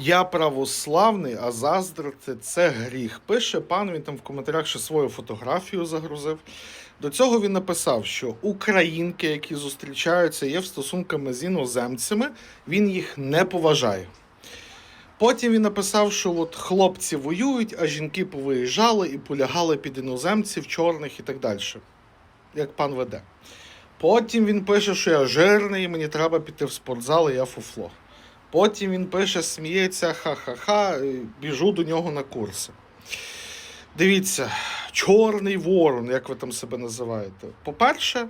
Я православний, а заздрити це гріх. Пише пан, він там в коментарях ще свою фотографію загрузив. До цього він написав, що українки, які зустрічаються, є в стосунками з іноземцями, він їх не поважає. Потім він написав, що от хлопці воюють, а жінки повиїжджали і полягали під іноземців, чорних і так далі. Як пан веде. Потім він пише, що я жирний, мені треба піти в спортзал, і я фуфло. Потім він пише, сміється, ха-ха-ха, біжу до нього на курси. Дивіться, чорний ворон, як ви там себе називаєте. По-перше,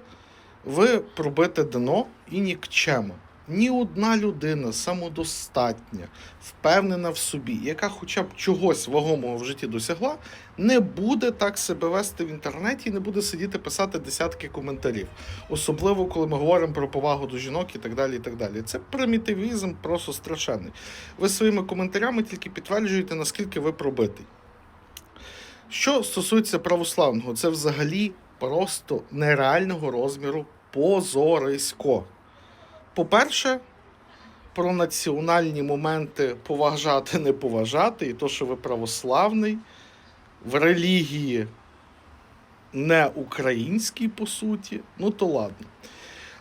ви пробите дно і нікчема. Ні одна людина самодостатня, впевнена в собі, яка хоча б чогось вагомого в житті досягла, не буде так себе вести в інтернеті і не буде сидіти писати десятки коментарів. Особливо, коли ми говоримо про повагу до жінок і так далі. і так далі. Це примітивізм просто страшенний. Ви своїми коментарями тільки підтверджуєте, наскільки ви пробитий. Що стосується православного, це взагалі просто нереального розміру позорисько. По-перше, про національні моменти поважати, не поважати, і то, що ви православний, в релігії не українській, по суті, ну то ладно.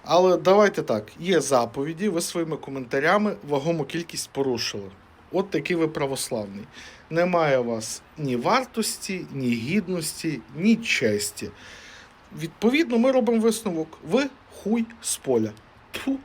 Але давайте так: є заповіді, ви своїми коментарями вагому кількість порушили. От такий ви православний. Немає у вас ні вартості, ні гідності, ні честі. Відповідно, ми робимо висновок: ви хуй з поля. Тьфу.